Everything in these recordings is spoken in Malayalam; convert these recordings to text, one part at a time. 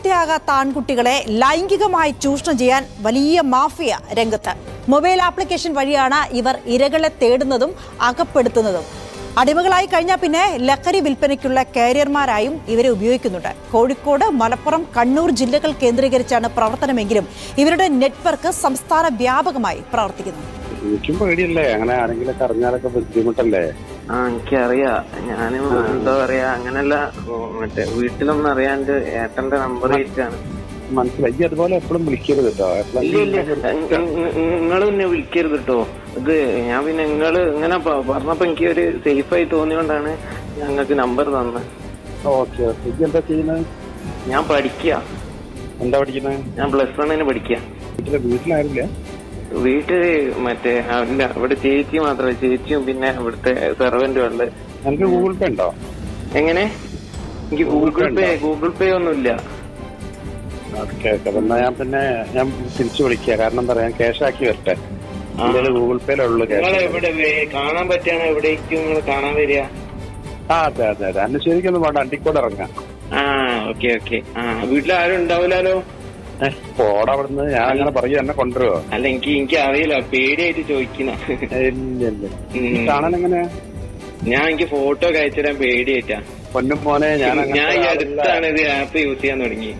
പ്രായപൂർത്തിയാകാത്ത ആൺകുട്ടികളെ ലൈംഗികമായി ചൂഷണം ചെയ്യാൻ വലിയ മാഫിയ രംഗത്ത്. മൊബൈൽ ആപ്ലിക്കേഷൻ വഴിയാണ് ഇവർ ഇരകളെ തേടുന്നതും അകപ്പെടുത്തുന്നതും. അടിമകളായി കഴിഞ്ഞാൽ പിന്നെ ലഹരി വിൽപ്പനയ്ക്കുള്ള കാരിയർമാരായും ഇവരെ ഉപയോഗിക്കുന്നുണ്ട്. കോഴിക്കോട് മലപ്പുറം കണ്ണൂർ ജില്ലകൾ കേന്ദ്രീകരിച്ചാണ് പ്രവർത്തനമെങ്കിലും ഇവരുടെ നെറ്റ്വർക്ക് സംസ്ഥാന വ്യാപകമായി പ്രവർത്തിക്കുന്നു. അങ്ങനെ ആരെങ്കിലും ബുദ്ധിമുട്ടല്ലേ? ആ എനിക്കറിയാ. ഞാനും എന്താ പറയാ അങ്ങനല്ല മറ്റേ വീട്ടിലൊന്നും അറിയാണ്ട് ഏട്ടന്റെ നമ്പർ ആയിട്ടാണ് മനസ്സിലായി. അതുപോലെ എപ്പോഴും വിളിക്കരുത് കേട്ടോ നിങ്ങൾ പിന്നെ വിളിക്കരുത്. കേട്ടോ ഇത് ഞാൻ പിന്നെ നിങ്ങൾ ഇങ്ങനെ പറഞ്ഞപ്പോ എനിക്ക് ഒരു സേഫ് ആയി തോന്നിയോണ്ടാണ് ഞങ്ങൾക്ക് നമ്പർ തന്നത് ഓക്കെ എന്താ ചെയ്യുന്നത് ഞാൻ പഠിക്കുക എന്താ പഠിക്കുന്നത് ഞാൻ പ്ലസ് വണ്ണിന് പഠിക്കുക വീട്ടിലെ വീട്ടിലാരില്ല? വീട്ടിൽ മറ്റേ അവന്റെ ഇവിടെ ചേച്ചി മാത്രമേ ചേച്ചിയും പിന്നെ ഇവിടുത്തെ സെർവന്റും ഉണ്ട്. എനിക്ക് ഗൂഗിൾ പേ ഉണ്ടോ? എങ്ങനെ? എനിക്ക് ഗൂഗിൾ പേ ഗൂഗിൾ പേ ഒന്നുമില്ല. ഓക്കെ ഓക്കെ എന്നാ ഞാൻ പിന്നെ ഞാൻ തിരിച്ചു വിളിക്കുക കാരണം എന്താ പറയാ ക്യാഷ് ആക്കി വരട്ടെ. എന്റെ ഗൂഗിൾ പേയിലുള്ളൂ നിങ്ങൾ ക്യാഷ് എവിടെ കാണാൻ പറ്റാണ് എവിടേക്കും നിങ്ങൾ കാണാൻ വരിക? ആ അതെ അതെ അതെ. അന്ന് ശരിക്കൊന്നും വേണ്ട. അണ്ടിക്കോട് ഇറങ്ങാം. ആ ഓക്കെ ഓക്കെ ആ വീട്ടിൽ ആരും ഉണ്ടാവില്ലല്ലോ ഏഹ് പോടാ ഞാൻ അങ്ങനെ പറയുക എന്നെ കൊണ്ടുവരുവോ? അല്ല എനിക്ക് എനിക്ക് അറിയില്ല. പേടിയായിട്ട് ചോദിക്കുന്ന. കാണാൻ എങ്ങനെയാ? ഞാൻ എനിക്ക് ഫോട്ടോ ഒക്കെ അയച്ചുതരാൻ പേടിയായിട്ടാ. പൊന്നും മോനെ ഞാൻ ഞാൻ ഈ അടുത്താണ്. ഇത് ആപ്പ് യൂസ് ചെയ്യാൻ തുടങ്ങി.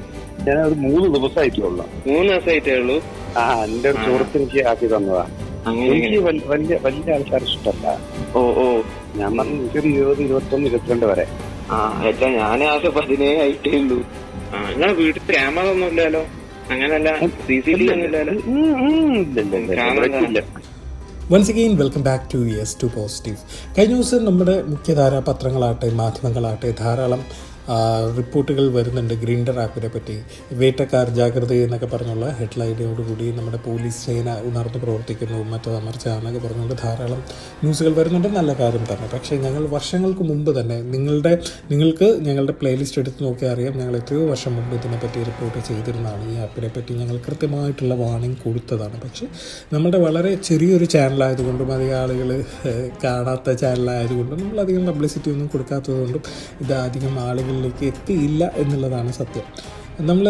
ഞാൻ ഒരു മൂന്ന് ദിവസമായിട്ടുള്ളൂ. മൂന്ന് ദിവസമായിട്ടേ ഉള്ളൂ? ആ എന്റെ ഒരു സുഹൃത്ത് എനിക്ക് ആക്കി തന്നതാ. എനിക്ക് വലിയ വലിയ ആൾക്കാർ ഇഷ്ടമല്ല. ഓ ഓ. ഞാൻ പറഞ്ഞു എനിക്കൊരു ഇരുപത് ഇരുപത്തൊന്ന് ഇരുപത്തിരണ്ട് വരെ. ആ അല്ല ഞാൻ ആകെ പതിനേഴ് ആയിട്ടേ ഉള്ളൂ. ആ നിങ്ങളെ വീട്ടിൽ ക്യാമറ ഒന്നും ഇല്ലല്ലോ? അങ്ങനല്ല. C C T. Once again welcome back to yes to positive കഴിഞ്ഞ ദിവസം നമ്മുടെ മുഖ്യധാരാ പത്രങ്ങളാകട്ടെ മാധ്യമങ്ങളാകട്ടെ ധാരാളം റിപ്പോർട്ടുകൾ വരുന്നുണ്ട് ഗ്രീൻഡർ ആപ്പിനെ പറ്റി. വേട്ടക്കാർ ജാഗ്രത എന്നൊക്കെ പറഞ്ഞുള്ള ഹെഡ്ലൈനോടുകൂടി നമ്മുടെ പോലീസ് സേന ഉണർന്ന് പ്രവർത്തിക്കുന്നു. മറ്റത് അമർച്ച എന്നൊക്കെ പറഞ്ഞുകൊണ്ട് ധാരാളം ന്യൂസുകൾ വരുന്നുണ്ട്. നല്ല കാര്യം തന്നെ. പക്ഷേ ഞങ്ങൾ വർഷങ്ങൾക്ക് മുമ്പ് തന്നെ നിങ്ങളുടെ നിങ്ങൾക്ക് ഞങ്ങളുടെ പ്ലേലിസ്റ്റ് എടുത്ത് നോക്കിയാൽ അറിയാം. ഞങ്ങൾ എത്രയോ വർഷം മുമ്പ് ഇതിനെപ്പറ്റി റിപ്പോർട്ട് ചെയ്തിരുന്നതാണ്. ഈ ആപ്പിനെ പറ്റി ഞങ്ങൾ കൃത്യമായിട്ടുള്ള വാണിംഗ് കൊടുത്തതാണ്. പക്ഷേ നമ്മുടെ വളരെ ചെറിയൊരു ചാനലായതുകൊണ്ടും അധികം ആളുകൾ കാണാത്ത ചാനലായതുകൊണ്ടും നമ്മൾ അധികം പബ്ലിസിറ്റി ഒന്നും കൊടുക്കാത്തതുകൊണ്ടും ഇത് അധികം ആളുകളിലേക്ക് എത്തിയില്ല എന്നുള്ളതാണ് സത്യം. നമ്മൾ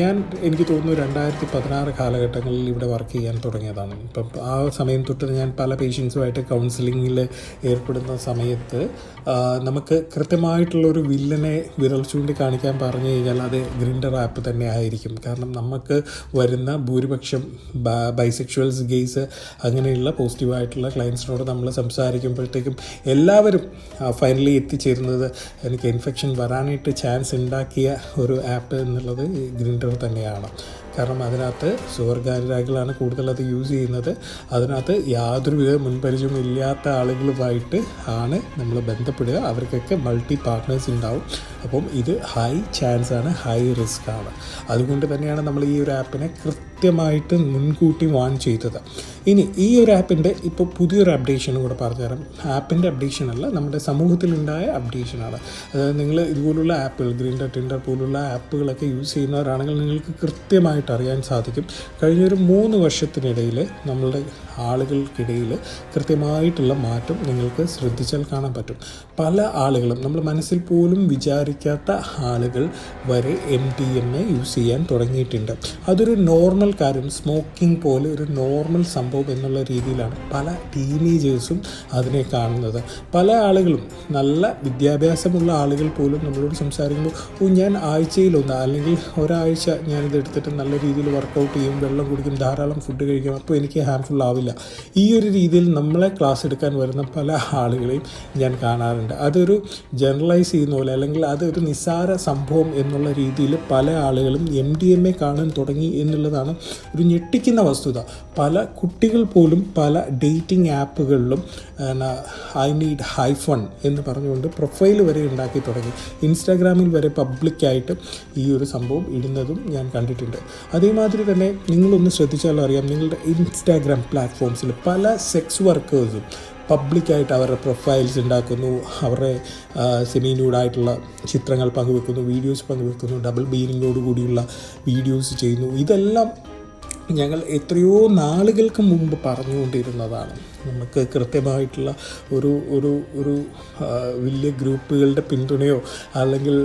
ഞാൻ എനിക്ക് തോന്നുന്നു രണ്ടായിരത്തി പതിനാറ് കാലഘട്ടങ്ങളിൽ ഇവിടെ വർക്ക് ചെയ്യാൻ തുടങ്ങിയതാണ്. ഇപ്പം ആ സമയം തൊട്ട് ഞാൻ പല പേഷ്യൻസുമായിട്ട് കൗൺസിലിങ്ങിൽ ഏർപ്പെടുന്ന സമയത്ത് നമുക്ക് കൃത്യമായിട്ടുള്ളൊരു വില്ലനെ വിരൽ ചൂണ്ടി കാണിക്കാൻ പറഞ്ഞു കഴിഞ്ഞാൽ അത് ഗ്രിൻഡർ ആപ്പ് തന്നെ ആയിരിക്കും. കാരണം നമുക്ക് വരുന്ന ഭൂരിപക്ഷം ബൈസെക്ഷുവൽസ് ഗെയ്സ് അങ്ങനെയുള്ള പോസിറ്റീവായിട്ടുള്ള ക്ലയൻസിനോട് നമ്മൾ സംസാരിക്കുമ്പോഴത്തേക്കും എല്ലാവരും ഫൈനലി എത്തിച്ചേരുന്നത് എനിക്ക് ഇൻഫെക്ഷൻ വരാനായിട്ട് ചാൻസ് ഉണ്ടാക്കിയ ഒരു ആപ്പ് എന്നുള്ളത് ഗ്രിൻഡർ തന്നെയാണ്. കാരണം അതിനകത്ത് സുവർഗാനുരാഗികളാണ് കൂടുതലത് യൂസ് ചെയ്യുന്നത്. അതിനകത്ത് യാതൊരുവിധ മുൻപരിചയവും ഇല്ലാത്ത ആളുകളുമായിട്ട് ആണ് നമ്മൾ ബന്ധപ്പെടുക. അവർക്കൊക്കെ മൾട്ടി പാർട്ട്നേഴ്സ് ഉണ്ടാവും. അപ്പം ഇത് ഹൈ ചാൻസ് ആണ് ഹൈ റിസ്ക് ആണ്. അതുകൊണ്ട് തന്നെയാണ് നമ്മൾ ഈ ഒരു ആപ്പിനെ കൃത്യമായിട്ട് മുൻകൂട്ടി വാൺ ചെയ്തത്. ഇനി ഈ ഒരു ആപ്പിന്റെ ഇപ്പോൾ പുതിയൊരു അപ്ഡേഷനും കൂടെ പറഞ്ഞുതരാം. ആപ്പിന്റെ അപ്ഡേഷൻ അല്ല നമ്മുടെ സമൂഹത്തിലുണ്ടായ അപ്ഡേഷനാണ് അതായത് നിങ്ങൾ ഇതുപോലുള്ള ആപ്പുകൾ ഗ്രീൻഡർ ടിൻഡർ പോലുള്ള ആപ്പുകളൊക്കെ യൂസ് ചെയ്യുന്നവരാണെങ്കിൽ നിങ്ങൾക്ക് കൃത്യമായിട്ട് അറിയാൻ സാധിക്കും. കഴിഞ്ഞൊരു മൂന്ന് വർഷത്തിനിടയിൽ നമ്മളുടെ ആളുകൾക്കിടയിൽ കൃത്യമായിട്ടുള്ള മാറ്റം നിങ്ങൾക്ക് ശ്രദ്ധിച്ചാൽ കാണാൻ പറ്റും. പല ആളുകളും നമ്മൾ മനസ്സിൽ പോലും വിചാരിക്കാത്ത ആളുകൾ വരെ M T M A use ചെയ്യാൻ തുടങ്ങിയിട്ടുണ്ട്. അതൊരു നോർമൽ കാര്യം സ്മോക്കിംഗ് പോലെ ഒരു നോർമൽ സംഭവം എന്നുള്ള രീതിയിലാണ് പല ടീനേജേഴ്സും അതിനെ കാണുന്നത്. പല ആളുകളും നല്ല വിദ്യാഭ്യാസമുള്ള ആളുകൾ പോലും നമ്മളോട് സംസാരിക്കുമ്പോൾ ഓ ഞാൻ ആഴ്ചയിലൊന്ന് അല്ലെങ്കിൽ ഒരാഴ്ച ഞാനിത് എടുത്തിട്ട് നല്ല രീതിയിൽ വർക്കൗട്ട് ചെയ്യും വെള്ളം കുടിക്കും ധാരാളം ഫുഡ് കഴിക്കും അപ്പോൾ എനിക്ക് ഹാംഫുൾ ആവില്ല. ഈ ഒരു രീതിയിൽ നമ്മളെ ക്ലാസ് എടുക്കാൻ വരുന്ന പല ആളുകളെയും ഞാൻ കാണാറുണ്ട്. അതൊരു ജനറലൈസ് ചെയ്യുന്ന പോലെ അല്ലെങ്കിൽ അതൊരു നിസ്സാര സംഭവം എന്നുള്ള രീതിയിൽ പല ആളുകളും എം ഡി എം എ കാണാൻ തുടങ്ങി എന്നുള്ളതാണ് ഒരു ഞെട്ടിക്കുന്ന വസ്തുത. പല കുട്ടികൾ പോലും പല ഡേറ്റിംഗ് ആപ്പുകളിലും ഐ നീഡ് ഹൈ ഫൺ എന്ന് പറഞ്ഞുകൊണ്ട് പ്രൊഫൈൽ വരെ ഉണ്ടാക്കി തുടങ്ങി. ഇൻസ്റ്റാഗ്രാമിൽ വരെ പബ്ലിക്കായിട്ട് ഈ ഒരു സംഭവം ഇടുന്നതും ഞാൻ കണ്ടിട്ടുണ്ട്. അതേമാതിരി തന്നെ നിങ്ങളൊന്ന് ശ്രദ്ധിച്ചാലും അറിയാം. നിങ്ങളുടെ ഇൻസ്റ്റാഗ്രാം പ്ലാറ്റ്ഫോംസിൽ പല സെക്സ് വർക്കേഴ്സും പബ്ലിക്കായിട്ട് അവരുടെ പ്രൊഫൈൽസ് ഉണ്ടാക്കുന്നു. അവരുടെ സെമി ന്യൂഡായിട്ടുള്ള ചിത്രങ്ങൾ പങ്കുവെക്കുന്നു വീഡിയോസ് പങ്കുവെക്കുന്നു ഡബിൾ ബീനിങ്ങോട് കൂടിയുള്ള വീഡിയോസ് ചെയ്യുന്നു. ഇതെല്ലാം ഞങ്ങൾ എത്രയോ നാളുകൾക്ക് മുമ്പ് പറഞ്ഞുകൊണ്ടിരുന്നതാണ്. നമുക്ക് കൃത്യമായിട്ടുള്ള ഒരു ഒരു ഒരു വലിയ ഗ്രൂപ്പുകളുടെ പിന്തുണയോ അല്ലെങ്കിൽ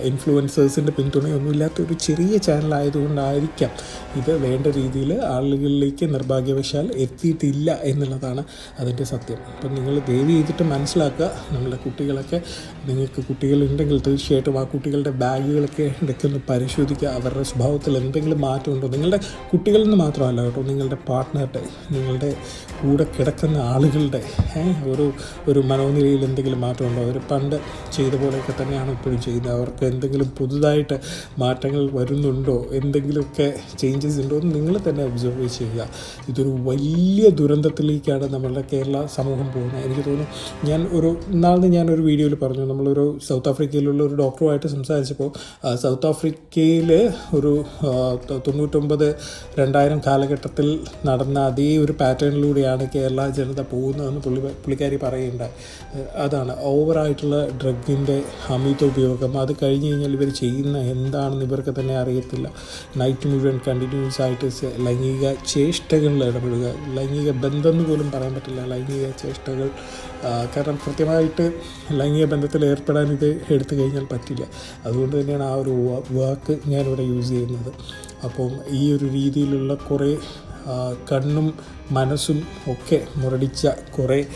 ഇൻഫ്ലുവൻസേഴ്സിന്റെ പിന്തുണയോ ഒന്നും ഇല്ലാത്ത ഒരു ചെറിയ ചാനലായതുകൊണ്ടായിരിക്കാം ഇത് വേണ്ട രീതിയിൽ ആളുകളിലേക്ക് നിർഭാഗ്യവശാൽ എത്തിയിട്ടില്ല എന്നുള്ളതാണ് അതിന്റെ സത്യം. അപ്പം നിങ്ങൾ ദയവ് ചെയ്തിട്ട് മനസ്സിലാക്കുക നമ്മുടെ കുട്ടികളൊക്കെ നിങ്ങൾക്ക് കുട്ടികളുണ്ടെങ്കിൽ തീർച്ചയായിട്ടും ആ കുട്ടികളുടെ ബാഗുകളൊക്കെ എടുക്കുന്ന പരിശോധിക്കുക അവരുടെ സ്വഭാവത്തിൽ എന്തെങ്കിലും മാറ്റമുണ്ടോ? നിങ്ങളുടെ കുട്ടികളിൽ നിന്ന് മാത്രമല്ല കേട്ടോ നിങ്ങളുടെ പാർട്ട്ണറുടെ നിങ്ങളുടെ കൂടെ കിടക്കുന്ന ആളുകളുടെ ഒരു ഒരു മനോനിലയിൽ എന്തെങ്കിലും മാറ്റമുണ്ടോ? അവർ പണ്ട് ചെയ്ത പോലെയൊക്കെ തന്നെയാണ് ഇപ്പോഴും ചെയ്യുന്നത്. അവർക്ക് എന്തെങ്കിലും പുതുതായിട്ട് മാറ്റങ്ങൾ വരുന്നുണ്ടോ? എന്തെങ്കിലുമൊക്കെ ചേഞ്ചസ് ഉണ്ടോ എന്ന് നിങ്ങൾ തന്നെ ഒബ്സർവ് ചെയ്യുക. ഇതൊരു വലിയ ദുരന്തത്തിലേക്കാണ് നമ്മളുടെ കേരള സമൂഹം പോകുന്നത്. എനിക്ക് തോന്നുന്നു ഞാൻ ഒരു ഇന്നാളിന് ഞാനൊരു വീഡിയോയിൽ പറഞ്ഞു. നമ്മളൊരു സൗത്ത് ആഫ്രിക്കയിലുള്ള ഒരു ഡോക്ടറുമായിട്ട് സംസാരിച്ചപ്പോൾ സൗത്ത് ആഫ്രിക്കയിൽ ഒരു തൊണ്ണൂറ്റൊമ്പത് രണ്ടായിരം കാലഘട്ടത്തിൽ നടന്ന അതേ ഒരു പാറ്റേണിലൂടെയാണ് കേരള ജനത പോകുന്നതെന്ന് പുള്ളി പുള്ളിക്കാരി പറയുന്നുണ്ട്. അതാണ് ഓവറായിട്ടുള്ള ഡ്രഗിന്റെ അമിത ഉപയോഗം. അത് കഴിഞ്ഞ് കഴിഞ്ഞാൽ ഇവർ ചെയ്യുന്ന എന്താണെന്ന് ഇവർക്ക് തന്നെ അറിയത്തില്ല. നൈറ്റ് മുഴുവൻ കണ്ടിന്യൂസ് ആയിട്ട് ലൈംഗിക ചേഷ്ടകളിൽ ഇടപെടുക. ലൈംഗിക ബന്ധം എന്ന് പോലും പറയാൻ പറ്റില്ല. ലൈംഗിക ചേഷ്ടകൾ കാരണം കൃത്യമായിട്ട് ലൈംഗിക ബന്ധത്തിൽ ഏർപ്പെടാൻ ഇത് എടുത്തു കഴിഞ്ഞാൽ പറ്റില്ല. അതുകൊണ്ട് തന്നെയാണ് ആ ഒരു വാക്ക് ഞാനിവിടെ യൂസ് ചെയ്യുന്നത്. അപ്പം ഈ ഒരു രീതിയിലുള്ള കുറേ കണ്ണും മനസ്സും ഒക്കെ മുരടിച്ച കുറേ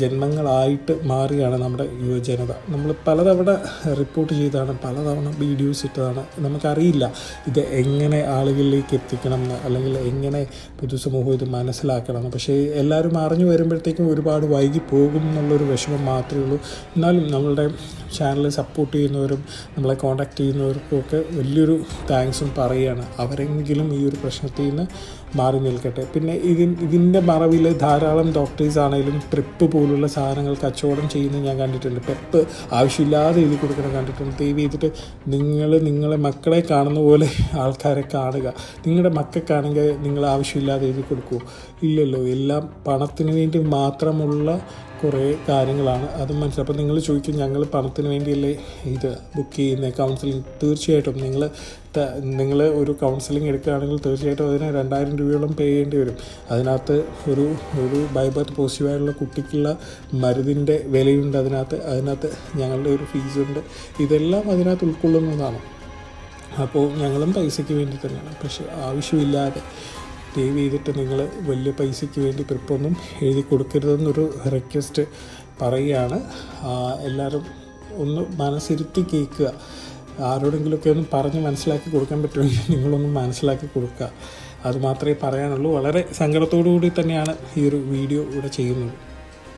ജന്മങ്ങളായിട്ട് മാറുകയാണ് നമ്മുടെ യുവജനത. നമ്മൾ പലതവണ റിപ്പോർട്ട് ചെയ്തതാണ് പലതവണ വീഡിയോസ് ഇട്ടതാണ്. നമുക്കറിയില്ല ഇത് എങ്ങനെ ആളുകളിലേക്ക് എത്തിക്കണം അല്ലെങ്കിൽ എങ്ങനെ പൊതുസമൂഹം ഇത് മനസ്സിലാക്കണം. പക്ഷേ എല്ലാവരും അറിഞ്ഞു വരുമ്പോഴത്തേക്കും ഒരുപാട് വൈകി പോകും എന്നുള്ളൊരു വിഷമം മാത്രമേ ഉള്ളൂ. എന്നാലും നമ്മളുടെ ചാനൽ സപ്പോർട്ട് ചെയ്യുന്നവരും നമ്മളെ കോൺടാക്ട് ചെയ്യുന്നവർക്കും ഒക്കെ വലിയൊരു താങ്ക്സും പറയുകയാണ്. അവരെങ്കിലും ഈ ഒരു പ്രശ്നത്തിൽ നിന്ന് മാറി നിൽക്കട്ടെ. പിന്നെ ഇതിൻ ഇതിന്റെ മറവിൽ ധാരാളം ഡോക്ടേഴ്സ് ആണെങ്കിലും ട്രിപ്പ് പോലുള്ള സാധനങ്ങൾ കച്ചവടം ചെയ്യുന്നത് ഞാൻ കണ്ടിട്ടുണ്ട്. പെപ്പ് ആവശ്യമില്ലാതെ എഴുതി കൊടുക്കണം കണ്ടിട്ടുണ്ട്. ദയവ് ചെയ്തിട്ട് നിങ്ങൾ നിങ്ങളെ മക്കളെ കാണുന്ന പോലെ ആൾക്കാരെ കാണുക. നിങ്ങളുടെ മക്കൾക്കാണെങ്കിൽ നിങ്ങൾ ആവശ്യമില്ലാതെ എഴുതി കൊടുക്കുമോ ഇല്ലല്ലോ എല്ലാം പണത്തിന് വേണ്ടി മാത്രമുള്ള കുറേ കാര്യങ്ങളാണ്. അത് മനസ്സിലായി. അപ്പോൾ നിങ്ങൾ ചോദിക്കും ഞങ്ങൾ പണത്തിന് വേണ്ടിയല്ലേ ഇത് ബുക്ക് ചെയ്യുന്നത് കൗൺസിലിംഗ് തീർച്ചയായിട്ടും നിങ്ങൾ നിങ്ങൾ ഒരു കൗൺസിലിംഗ് എടുക്കുകയാണെങ്കിൽ തീർച്ചയായിട്ടും അതിന് രണ്ടായിരം രൂപയോളം പേ ചെയ്യേണ്ടി വരും. അതിനകത്ത് ഒരു ഒരു ബൈബത്ത് പോസിറ്റീവായുള്ള കുട്ടിക്കുള്ള മരുന്നിന്റെ വിലയുണ്ട് അതിനകത്ത്. അതിനകത്ത് ഞങ്ങളുടെ ഒരു ഫീസുണ്ട് ഇതെല്ലാം അതിനകത്ത് ഉൾക്കൊള്ളുന്നതാണ്. അപ്പോൾ ഞങ്ങളും പൈസയ്ക്ക് വേണ്ടി തന്നെയാണ്. പക്ഷേ ആവശ്യമില്ലാതെ ദയവ് ചെയ്തിട്ട് നിങ്ങൾ വലിയ പൈസയ്ക്ക് വേണ്ടി പ്രിപ്പൊന്നും എഴുതി കൊടുക്കരുതെന്നൊരു റിക്വസ്റ്റ് പറയുകയാണ്. എല്ലാവരും ഒന്ന് മനസ്സിരുത്തി കേൾക്കുക. ആരോടെങ്കിലുമൊക്കെ ഒന്ന് പറഞ്ഞ് മനസ്സിലാക്കി കൊടുക്കാൻ പറ്റുമെങ്കിൽ നിങ്ങളൊന്ന് മനസ്സിലാക്കി കൊടുക്കുക. അത് മാത്രമേ പറയാനുള്ളൂ. വളരെ സങ്കടത്തോടു കൂടി തന്നെയാണ് ഈ ഒരു വീഡിയോ ഇവിടെ ചെയ്യുന്നത്.